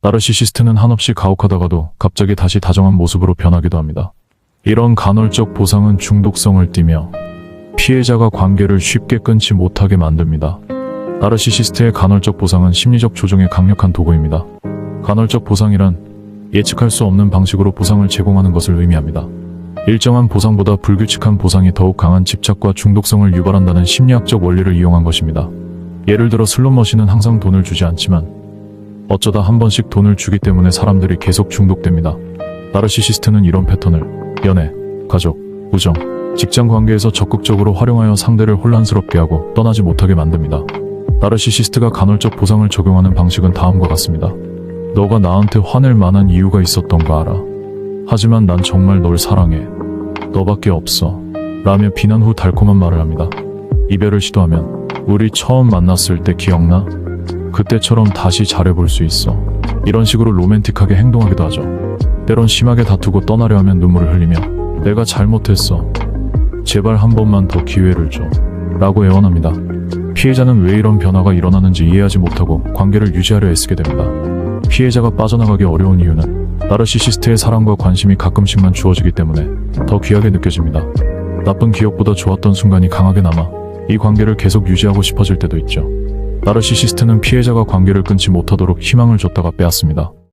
나르시시스트는 한없이 가혹하다가도 갑자기 다시 다정한 모습으로 변하기도 합니다. 이런 간헐적 보상은 중독성을 띠며 피해자가 관계를 쉽게 끊지 못하게 만듭니다. 나르시시스트의 간헐적 보상은 심리적 조종의 강력한 도구입니다. 간헐적 보상이란 예측할 수 없는 방식으로 보상을 제공하는 것을 의미합니다. 일정한 보상보다 불규칙한 보상이 더욱 강한 집착과 중독성을 유발한다는 심리학적 원리를 이용한 것입니다. 예를 들어 슬롯머신은 항상 돈을 주지 않지만 어쩌다 한 번씩 돈을 주기 때문에 사람들이 계속 중독됩니다. 나르시시스트는 이런 패턴을 연애, 가족, 우정, 직장 관계에서 적극적으로 활용하여 상대를 혼란스럽게 하고 떠나지 못하게 만듭니다. 나르시시스트가 간헐적 보상을 적용하는 방식은 다음과 같습니다. 너가 나한테 화낼 만한 이유가 있었던 거 알아. 하지만 난 정말 널 사랑해. 너밖에 없어. 라며 비난 후 달콤한 말을 합니다. 이별을 시도하면 우리 처음 만났을 때 기억나? 그때처럼 다시 잘해볼 수 있어. 이런 식으로 로맨틱하게 행동하기도 하죠. 때론 심하게 다투고 떠나려 하면 눈물을 흘리며 내가 잘못했어. 제발 한 번만 더 기회를 줘. 라고 애원합니다. 피해자는 왜 이런 변화가 일어나는지 이해하지 못하고 관계를 유지하려 애쓰게 됩니다. 피해자가 빠져나가기 어려운 이유는 나르시시스트의 사랑과 관심이 가끔씩만 주어지기 때문에 더 귀하게 느껴집니다. 나쁜 기억보다 좋았던 순간이 강하게 남아 이 관계를 계속 유지하고 싶어질 때도 있죠. 나르시시스트는 피해자가 관계를 끊지 못하도록 희망을 줬다가 빼앗습니다.